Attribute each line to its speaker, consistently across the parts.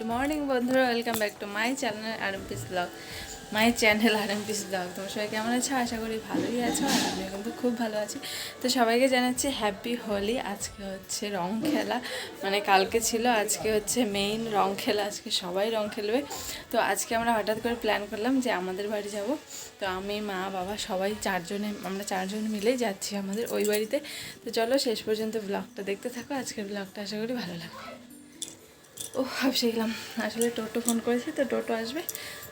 Speaker 1: Good morning বন্ধুরা। Welcome back to my channel R M peace vlog my channel R M peace vlog তোমার সবাই কেমন আছো? আশা করি ভালোই আছো, আর আমিও কিন্তু খুব ভালো আছি। তো সবাইকে জানাচ্ছি হ্যাপি হোলি আজকে হচ্ছে রং খেলা। মানে কালকে ছিল, আজকে হচ্ছে মেইন রং খেলা। আজকে সবাই রং খেলবে। তো আজকে আমরা হঠাৎ করে প্ল্যান করলাম যে আমাদের বাড়ি যাব। তো আমি, মা, বাবা সবাই চারজনে, আমরা চারজন মিলেই যাচ্ছি আমাদের ওই বাড়িতে। তো চলো শেষ পর্যন্ত ব্লগটা দেখতে থাকো। আজকের ব্লগটা আশা করি ভালো লাগবে। ও ভাব গেলাম আসলে টোটো ফোন করেছি, তো টোটো আসবে।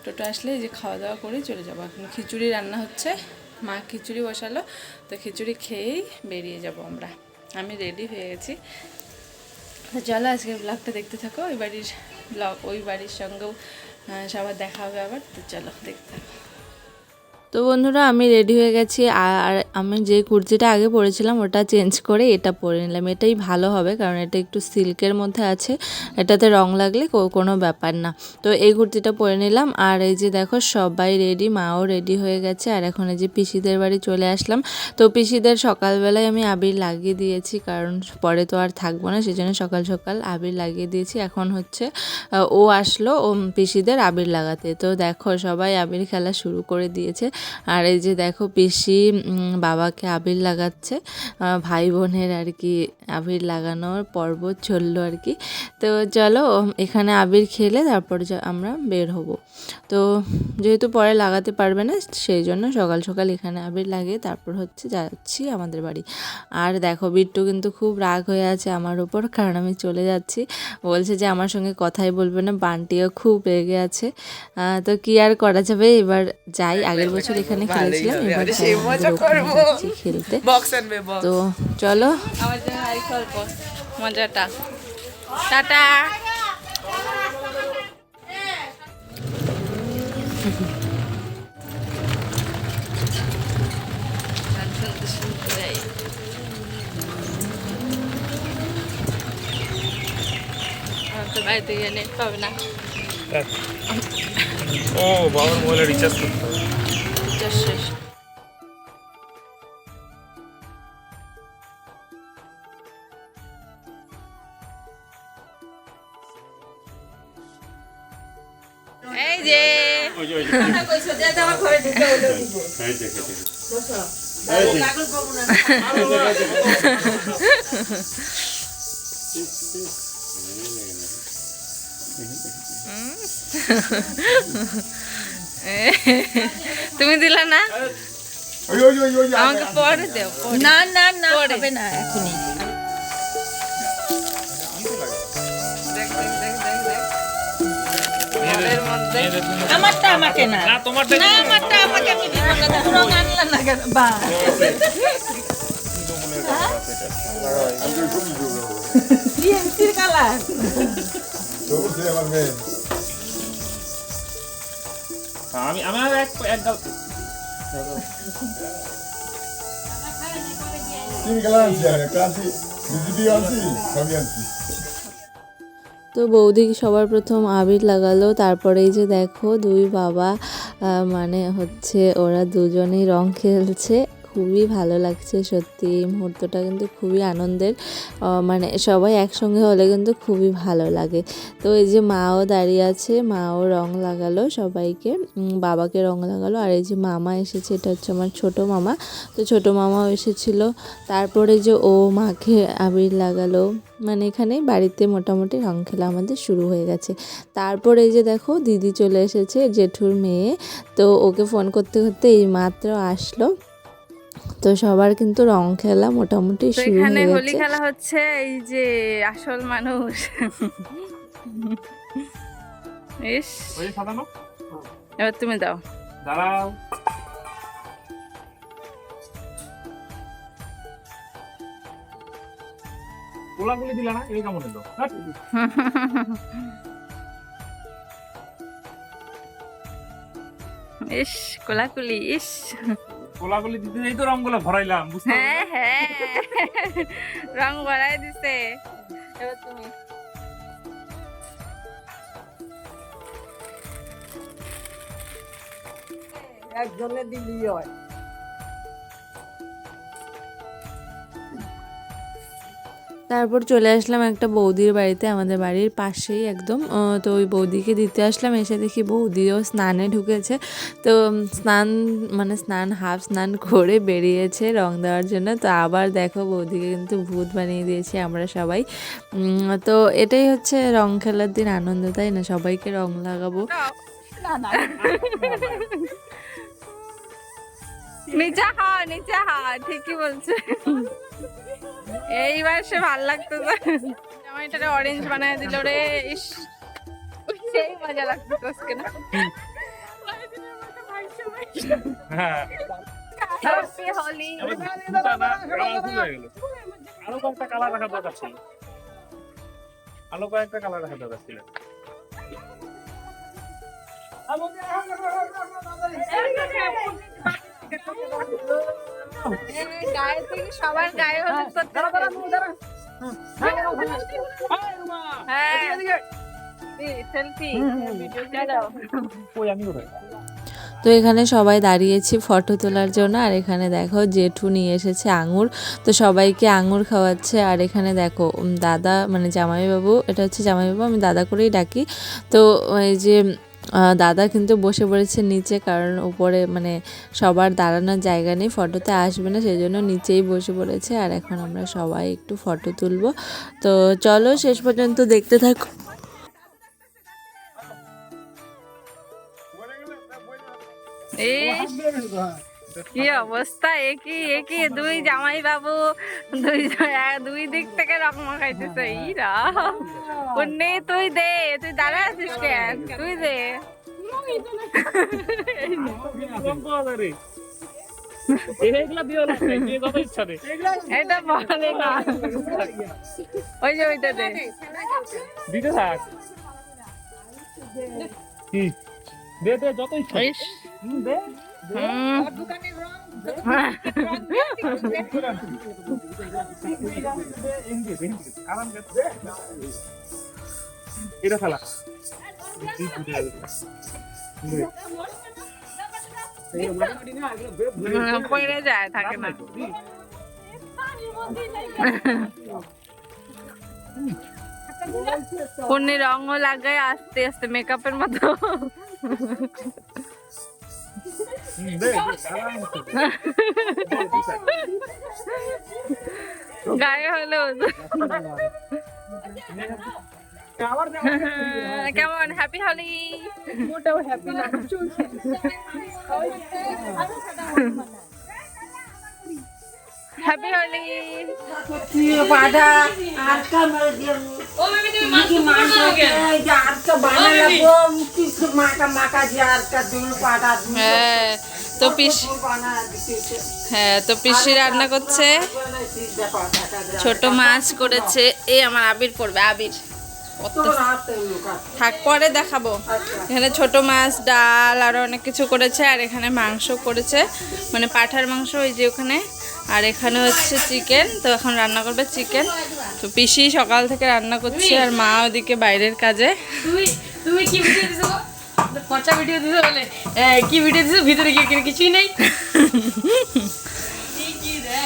Speaker 1: টোটো আসলে যে খাওয়া দাওয়া করে চলে যাব এখন। খিচুড়ি রান্না হচ্ছে, মা খিচুড়ি বসালো, তো খিচুড়ি খেয়েই বেরিয়ে যাব আমরা। আমি রেডি হয়ে গেছি। তো চলো আজকে ব্লগটা দেখতে থাকো, ওই বাড়ির ব্লগ ওই বাড়ির সঙ্গেও সবার দেখা হবে আবার। তো চলো দেখতে থাকো। তো বন্ধুরা, আমি রেডি হয়ে গেছি। আর আমি যে কুর্তিটা আগে পরেছিলাম, ওটা চেঞ্জ করে এটা পরে নিলাম। এটাই ভালো হবে, কারণ এটা একটু সিল্কের মধ্যে আছে। এটাতে রং লাগলে কোনো ব্যাপার না। তো এই কুর্তিটা পরে নিলাম। আর এই যে দেখো, সবাই রেডি মাও রেডি হয়ে গেছে। আর এখন এই যে পিসিদের বাড়ি চলে আসলাম। তো পিসিদের সকালবেলায় আমি আবির লাগিয়ে দিয়েছি, কারণ পরে তো আর থাকব না, সেজন্য সকাল সকাল আবির লাগিয়ে দিয়েছি। এখন হচ্ছে ও আসলো ও পিসিদের আবির লাগাতে। তো দেখো, সবাই আবির খেলা শুরু করে দিয়েছে। আর এই যে দেখো পিসি বাবাকে আবির লাগাচ্ছে ভাই বোনের আর কি আবির লাগানোর পর্ব চলল আর কি। তো চলো, এখানে আবির খেলে তারপর আমরা বের হব। তো যেহেতু পরে লাগাতে পারবে না, সেই জন্য সকাল সকাল এখানে আবির লাগিয়ে তারপর হচ্ছে যাচ্ছি আমাদের বাড়ি। আর দেখো, বিট্টু কিন্তু খুব রাগ হয়ে আছে আমার ওপর কারণ আমি চলে যাচ্ছি। বলছে যে আমার সঙ্গে কথাই বলবে না, বানটিও খুব রেগে আছে। তো কি আর করা যাবে? এবার যাই, আগের বছর এখানে খেলেছিলাম এবার খেলতে।
Speaker 2: বক্স আনবে বক্স।
Speaker 1: তো চলো। আমার জন্য আর অল্প মজাটা। টাটা। তো বাড়িতে গিয়ে নেট পাবে না।
Speaker 3: ও বাবার মোবাইলে রিচার্জ করতে হবে।
Speaker 1: এই যে। তুমি দিলা না? আমাকে পরে দেও।
Speaker 2: না না না। হবে না এখনই। আমারটা আমাকে না।
Speaker 3: না তোমারটা
Speaker 2: না আমারটা আমাকে আমি দিব না তুমি রং আনলা না কেন? বা। বিএমসির কালার।
Speaker 4: সবুজ সে আমার মেয়ে
Speaker 3: আমি আমি আর এক এক গাল
Speaker 4: তিন কালার আনছি আমি একটা আনছি। বিজিবি আনছি সবই আনছি।
Speaker 5: তো বৌদি সবার প্রথম আবির লাগালো। তারপরে এই যে দেখো দুই বাবা মানে হচ্ছে ওরা দুজনেই রং খেলছে। খুবই ভালো লাগছে সত্যি। এই মুহূর্তটা কিন্তু খুবই আনন্দের। মানে সবাই একসঙ্গে হলে কিন্তু খুবই ভালো লাগে। তো এই যে মাও দাঁড়িয়ে আছে, মাও রং লাগালো সবাইকে। বাবাকে রং লাগালো। আর এই যে মামা এসেছে, এটা হচ্ছে আমার ছোট মামা। তো ছোট মামাও এসেছিল। তারপরে যে ও মাকে আবির লাগালো মানে এখানে বাড়িতে মোটামুটি রং খেলা আমাদের শুরু হয়ে গেছে। তারপরে এই যে দেখো, দিদি চলে এসেছে, জেঠুর মেয়ে। তো ওকে ফোন করতে করতে এই মাত্র আসলো। তো সবার কিন্তু রং খেলা মোটামুটি শুরু
Speaker 1: এখানে
Speaker 5: হয়ে
Speaker 1: হোলি খেলা হচ্ছে এই যে আসল মানুষ। ইস। এবার তুমি দাও।
Speaker 3: দাঁড়াও। গোলাগুলি দিলা না এই কেমন হাট।
Speaker 1: ইস কোলাকুলি ইস।
Speaker 3: গোলাগুলি দিতে যাই তো রংগুলো ভরাইলাম বুঝতে
Speaker 1: হ্যাঁ হ্যাঁ। রং ভরাই দিছে। এবার তুমি।
Speaker 2: একজনে দিলি হয়।
Speaker 5: তারপর চলে আসলাম একটা বৌদির বাড়িতে আমাদের বাড়ির পাশেই একদম তো ওই বৌদিকে দিতে আসলাম এসে দেখি বৌদিও স্নানে ঢুকেছে তো স্নান মানে স্নান হাফ স্নান করে বেরিয়েছে রং দেওয়ার জন্য তো আবার দেখো বৌদিকে কিন্তু ভূত বানিয়ে দিয়েছি আমরা সবাই তো এটাই হচ্ছে রং খেলার দিন আনন্দ তাই না সবাইকে রং লাগাবো
Speaker 1: নিচে হা নিচে হা ঠিকই বলছে এইবার সে ভালো লাগতেছে জামাইটারে অরেঞ্জ বানায় দিল রে ইস সেই মজা লাগতেছে আজকে না
Speaker 3: হ্যাঁ হয়ে আরও কয়েকটা কালার রাখা দরকার ছিল আরও কয়েকটা কালার রাখা দরকার ছিল
Speaker 5: তো এখানে সবাই দাঁড়িয়েছি ফটো তোলার জন্য, আর এখানে দেখো জেঠু নিয়ে এসেছে আঙুর। তো সবাইকে আঙুর খাওয়াচ্ছে, আর এখানে দেখো দাদা মানে জামাইবাবু, এটা হচ্ছে জামাইবাবু, আমি দাদা করেই ডাকি। তো এই যে দাদা কিন্তু বসে পড়েছে নিচে কারণ উপরে মানে সবার দাঁড়ানোর জায়গা নেই ফটোতে আসবে না সেই জন্য নিচেই বসে পড়েছে আর এখন আমরা সবাই একটু ফটো তুলব। তো চলো শেষ পর্যন্ত দেখতে থাকো।
Speaker 1: ইস, কি অবস্থা? একই একই দুই জামাই বাবু দুই দুই দিক থেকে রং মাখাইতেছে ইরা উন্নি তুই দে তুই দাঁড়া আছিস কেন? তুই দে। এটা বলে না ওই যে ওইটা দে।
Speaker 3: দিতে থাক। দে দে যত দে। এটা খেলা
Speaker 1: হুম, পড়ে যায় থাকে না। পূর্ণি রঙও লাগায় আস্তে আস্তে মেকআপের মতো। গায়ে কেমন হ্যাপি হলি মোটাও হ্যাপি না হ্যাপি হলি
Speaker 2: পাঠা আর কামড় দিয়ে মাকি কেন এই যে আর কা বানাবো কিছু মাকা মাকা যে দুল পাটা
Speaker 1: হ্যাঁ তো পিস হ্যাঁ তো পিসি রান্না করছে। ছোট মাছ করেছে। এই আমার আবির পড়বে আবির। থাক পরে দেখাবো। এখানে ছোট মাছ ডাল আরও অনেক কিছু করেছে আর এখানে মাংস করেছে। মানে পাঠার মাংস ওই যে ওখানে আর এখানে হচ্ছে চিকেন। তো এখন রান্না করবে চিকেন। তো পিসি সকাল থেকে রান্না করছে আর মা ওদিকে বাইরের কাজে।
Speaker 6: তুমি তুমি কি ভিডিও দিছো পচা ভিডিও দিছো বলে। কি ভিডিও দিছো ভিতরে কি কি- কিছুই নেই। কি কি রে?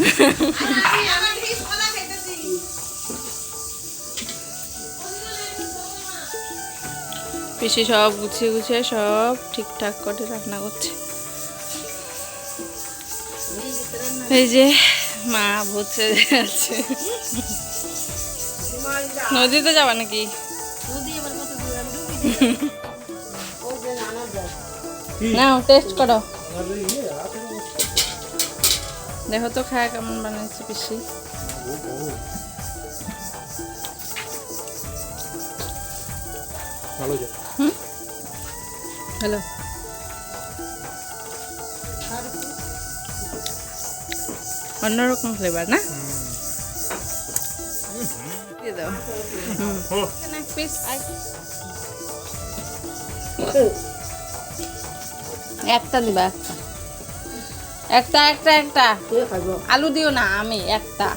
Speaker 1: পিসি সব গুছিয়ে গুছিয়ে সব ঠিকঠাক করে রান্না করছে। এই যে মা সেজে আছে নদীতে যাবা নাকি? নাও টেস্ট করো। দেখো তো খায় কেমন বানাইছে পিসি।
Speaker 3: ভালো যায়।
Speaker 1: হ্যালো। অন্যরকম ফ্লেভার না? দিয়ে দাও। একটা দিবা একটা। একটা একটা একটা। আলু দিও না আমি একটা।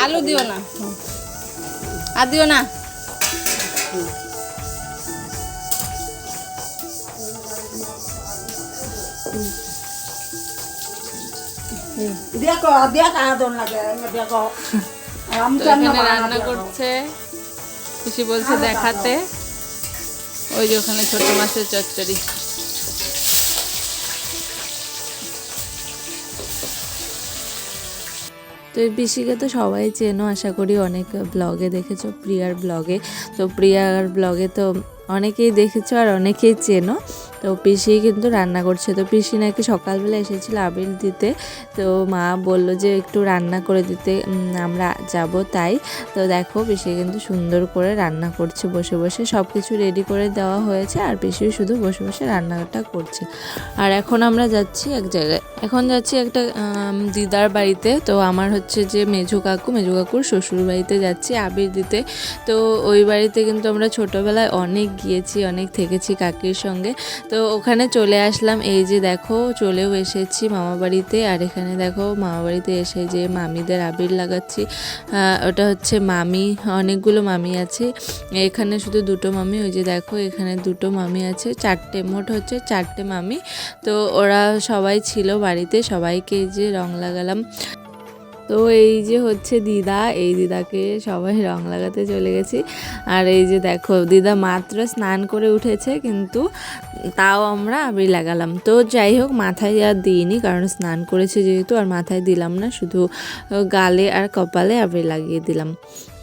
Speaker 1: আলু দিও না। আর দিও না।
Speaker 2: দেখো দেখ আদর লাগে দেখো
Speaker 1: তো
Speaker 2: রামচন্দ্র
Speaker 1: এখানে রান্না করছে পিসি বলছে দেখাতে। ওই যে ওখানে ছোট মাছের চচ্চড়ি।
Speaker 5: তো এই পিসিকে তো সবাই চেনো আশা করি অনেক ব্লগে দেখেছ প্রিয়ার ব্লগে। তো প্রিয়ার ব্লগে তো অনেকেই দেখেছ আর অনেকেই চেনো। তো পিসি কিন্তু রান্না করছে। তো পিসি নাকি সকালবেলা এসেছিল আবির দিতে। তো মা বলল যে একটু রান্না করে দিতে আমরা যাব তাই। তো দেখো পিসি কিন্তু সুন্দর করে রান্না করছে বসে বসে। সব কিছু রেডি করে দেওয়া হয়েছে আর পিসি শুধু বসে বসে রান্নাটা করছে। আর এখন আমরা যাচ্ছি এক জায়গায়। এখন যাচ্ছি একটা দিদার বাড়িতে। তো আমার হচ্ছে যে মেঝু কাকু, মেঝু কাকুর শ্বশুর বাড়িতে যাচ্ছি আবির দিতে। তো ওই বাড়িতে কিন্তু আমরা ছোটোবেলায় অনেক গিয়েছি, অনেক থেকেছি কাকির সঙ্গে। তো ওখানে চলে আসলাম। এই যে দেখো, চলেও এসেছি মামা বাড়িতে আর এখানে দেখো মামা বাড়িতে এসে যে মামিদের আবির লাগাচ্ছি। ওটা হচ্ছে মামি, অনেকগুলো মামি আছে। এখানে শুধু দুটো মামি, ওই যে দেখো, এখানে দুটো মামি আছে। চারটে, মোট হচ্ছে চারটে মামি। তো ওরা সবাই ছিল বাড়িতে, সবাইকে যে রং লাগালাম। তো এই যে হচ্ছে দিদা, এই দিদাকে সবাই রং লাগাতে চলে গেছি। আর এই যে দেখো, দিদা মাত্র স্নান করে উঠেছে, কিন্তু তাও আমরা আবির লাগালাম। তো যাই হোক, মাথায় আর দিইনি, কারণ স্নান করেছে যেহেতু, আর মাথায় দিলাম না, শুধু গালে আর কপালে আবির লাগিয়ে দিলাম।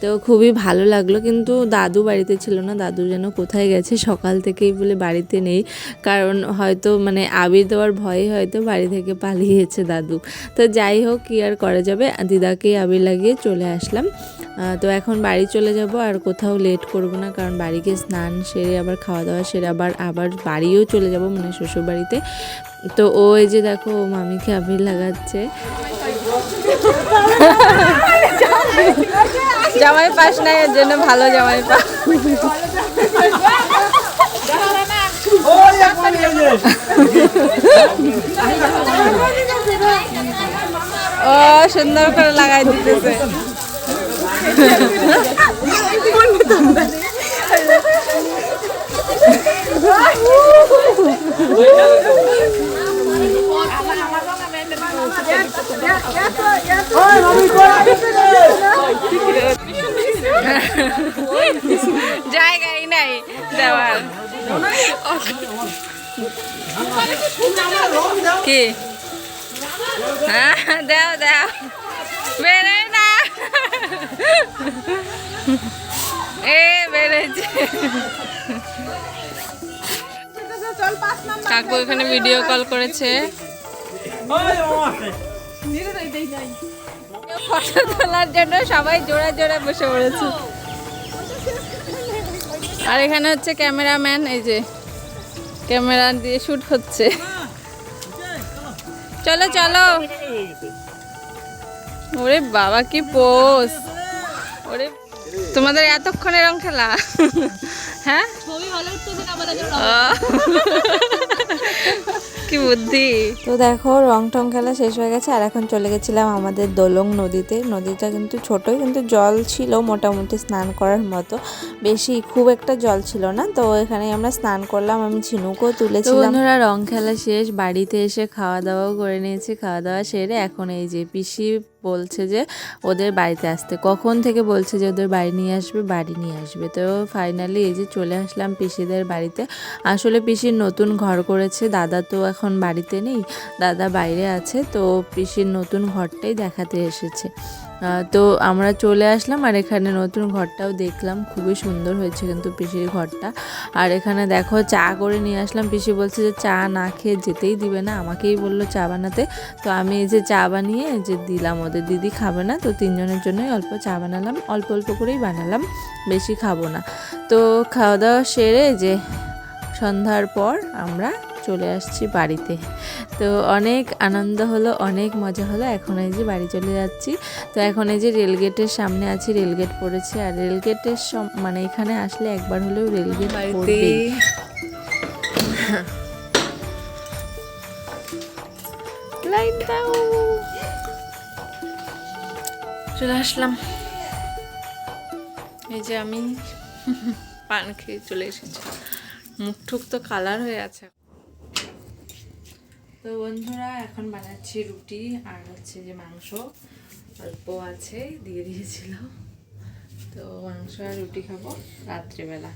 Speaker 5: তো খুবই ভালো লাগল। কিন্তু দাদু বাড়িতে ছিল না দাদু যেন কোথায় গেছে সকাল থেকেই বলে বাড়িতে নেই। কারণ হয়তো মানে আবির দেওয়ার ভয়ে হয়তো বাড়ি থেকে পালিয়েছে দাদু। তো যাই হোক কি আর করা যাবে? দিদাকে আবির লাগিয়ে চলে আসলাম। তো এখন বাড়ি চলে যাব আর কোথাও লেট করব না। কারণ বাড়িকে স্নান সেরে আবার খাওয়া দাওয়া সেরে আবার আবার বাড়িও চলে যাব মানে শ্বশুর বাড়িতে তো ও এই যে দেখো ও মামিকে আবির লাগাচ্ছে।
Speaker 1: জামাই পাস নাই এর জন্য ভালো জামাই পাস। ও সুন্দর করে লাগাই দিতেছে। জায়গাই নাই দেওয়ার। কি? হ্যাঁ দাও দাও। বেরোয় না। এ বেড়েছে কাকু এখানে ভিডিও কল করেছে। ফটো তোলার জন্য সবাই জোড়া জোড়া বসে পড়েছে। আর এখানে হচ্ছে ক্যামেরাম্যান এই যে ক্যামেরা দিয়ে শুট হচ্ছে। চলো চলো। ওরে বাবা কি পোজ ওরে তোমাদের এতক্ষণে রং খেলা? হ্যাঁ? আহ। কি বুদ্ধি?
Speaker 5: তো দেখো রং টং খেলা শেষ হয়ে গেছে আর এখন চলে গেছিলাম আমাদের দোলং নদীতে। নদীটা কিন্তু ছোটই কিন্তু জল ছিল মোটামুটি স্নান করার মতো। বেশি খুব একটা জল ছিল না তো এখানে আমরা স্নান করলাম আমি ঝিনুকও তুলেছিলাম। বন্ধুরা রং খেলা শেষ বাড়িতে এসে খাওয়া দাওয়াও করে নিয়েছি খাওয়া দাওয়া সেরে এখন এই যে পিসি বলছে যে ওদের বাড়িতে আসতে। কখন থেকে বলছে যে ওদের বাড়ি নিয়ে আসবে, বাড়ি নিয়ে আসবে। তো ফাইনালি এই যে চলে আসলাম পিসিদের বাড়িতে। আসলে পিসির নতুন ঘর করেছে, দাদা তো এখন বাড়িতে নেই, দাদা বাইরে আছে, তো পিসির নতুন ঘরটাই দেখাতে এসেছে। তো আমরা চলে আসলাম আর এখানে নতুন ঘরটাও দেখলাম। খুবই সুন্দর হয়েছে কিন্তু পিসির ঘরটা। আর এখানে দেখো চা করে নিয়ে আসলাম। পিসি বলছে যে চা না খেয়ে যেতেই দিবে না, আমাকেই বলল চা বানাতে। তো আমি এই যে চা বানিয়ে যে দিলাম, ওদের দিদি খাবে না, তো তিনজনের জন্যই অল্প চা বানালাম। অল্প অল্প করেই বানালাম, বেশি খাব না। তো খাওয়া দাওয়া সেরে যে সন্ধ্যার পর আমরা চলে আসছি বাড়িতে। তো অনেক আনন্দ হলো অনেক মজা হলো। এখন এই যে বাড়ি চলে যাচ্ছি। তো এখন এই যে রেলগেটের সামনে আছি রেলগেট পড়েছে। আর রেলগেটের সম- মানে এখানে আসলে একবার হলেও রেলগেট পড়বেই।
Speaker 1: লাইট দাও চলে আসলাম। এই যে আমি পান খেয়ে চলে এসেছি। মুখ ঠুক তো কালার হয়ে আছে।
Speaker 5: তো বন্ধুরা এখন বানাচ্ছি রুটি আর হচ্ছে যে মাংস। অল্প আছে দিয়ে দিয়েছিল। তো মাংস আর রুটি খাব রাত্রিবেলা।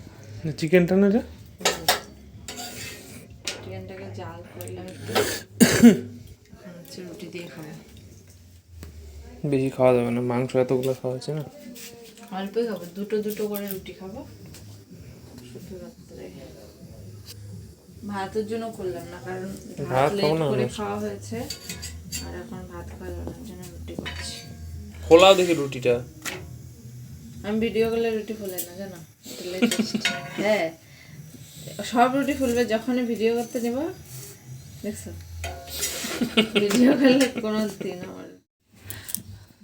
Speaker 3: চিকেনটা না
Speaker 5: চিকেনটাকে জাল করলাম একটু। হচ্ছে রুটি দিয়ে খাব।
Speaker 3: বেশি খাওয়া যাবে না মাংস এতগুলো খাওয়া হচ্ছে না।
Speaker 5: অল্পই খাব দুটো দুটো করে রুটি খাব। শুধু ভাতের জন্য করলাম না কারণ ভাত লেট করে খাওয়া হয়েছে আর এখন ভাত খাওয়া যাবে জন্য রুটি করছি।
Speaker 3: খোলাও দেখি রুটিটা।
Speaker 5: আমি ভিডিও করলে রুটি ফুলে না জানো? হ্যাঁ সব রুটি ফুলবে যখনই ভিডিও করতে নেব দেখছ? ভিডিও করলে কোনো দিন আমার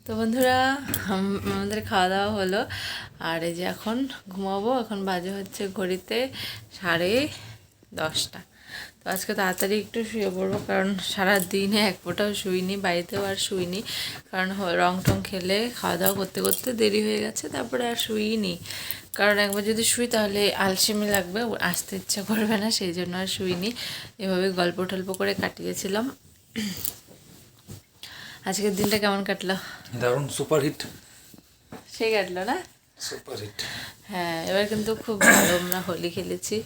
Speaker 5: তো বন্ধুরা আমাদের খাওয়া দাওয়া হলো আর এই যে এখন ঘুমাবো এখন বাজে হচ্ছে ঘড়িতে সাড়ে দশটা। তো আজকে তাড়াতাড়ি একটু শুয়ে পড়ব কারণ সারা দিনে এক ফোঁটাও শুইনি বাড়িতেও আর শুইনি। কারণ রং টং খেলে খাওয়া দাওয়া করতে করতে দেরি হয়ে গেছে তারপরে আর শুইনি। কারণ একবার যদি শুই তাহলে আলসেমি লাগবে আসতে ইচ্ছা করবে না সেই জন্য আর শুইনি। এভাবে গল্প টল্প করে কাটিয়েছিলাম। আজকের দিনটা কেমন কাটলো?
Speaker 7: দারুণ সুপারহিট।
Speaker 5: সেই কাটলো না?
Speaker 7: সুপারহিট।
Speaker 5: হ্যাঁ এবার কিন্তু খুব ভালো আমরা হোলি খেলেছি।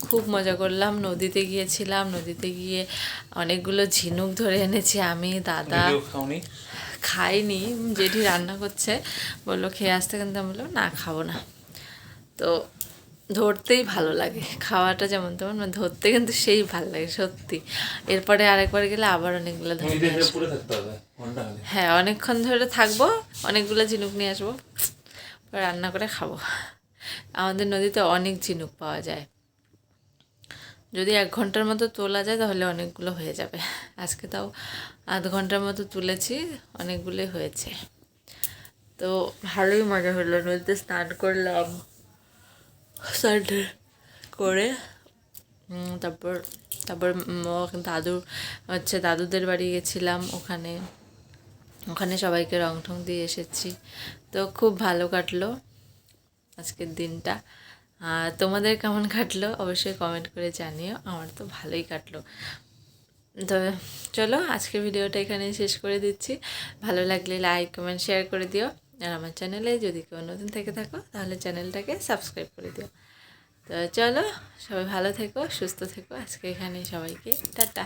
Speaker 5: খুব মজা করলাম। নদীতে গিয়েছিলাম নদীতে গিয়ে অনেকগুলো ঝিনুক ধরে এনেছি আমি দাদা। খাইনি জেঠি রান্না করছে। বলল খেয়ে আসতে। কিন্তু আমি বললাম না খাব না। তো ধরতেই ভালো লাগে। খাওয়াটা যেমন তেমন মানে ধরতে কিন্তু সেই ভালো লাগে সত্যি। এরপরে আরেকবার গেলে আবার অনেকগুলো ধরে হ্যাঁ অনেকক্ষণ ধরে থাকব অনেকগুলো ঝিনুক নিয়ে আসব রান্না করে খাব। আমাদের নদীতে অনেক ঝিনুক পাওয়া যায়। যদি এক ঘণ্টার মতো তোলা যায় তাহলে অনেকগুলো হয়ে যাবে। আজকে তাও আধ ঘণ্টার মতো তুলেছি, অনেকগুলোই হয়েছে। তো ভালোই মজা হলো, নদীতে স্নান করলাম, স্নান করে তারপর তারপর দাদু, হচ্ছে দাদুদের বাড়ি গেছিলাম ওখানে। ওখানে সবাইকে রং ঠং দিয়ে এসেছি। তো খুব ভালো কাটলো আজকের দিনটা। তোমাদের কেমন কাটলো? অবশ্যই কমেন্ট করে জানিও। আমার তো ভালোই কাটলো। তো চলো, আজকের ভিডিওটা এখানে শেষ করে দিচ্ছি। ভালো লাগলে লাইক কমেন্ট শেয়ার করে দিও। আর আমার চ্যানেলে যদি কেউ নতুন থেকে থাকো, তাহলে চ্যানেলটাকে সাবস্ক্রাইব করে দিও। তো চলো, সবাই ভালো থেকো, সুস্থ থেকো। আজকে এখানে সবাইকে, টাটা।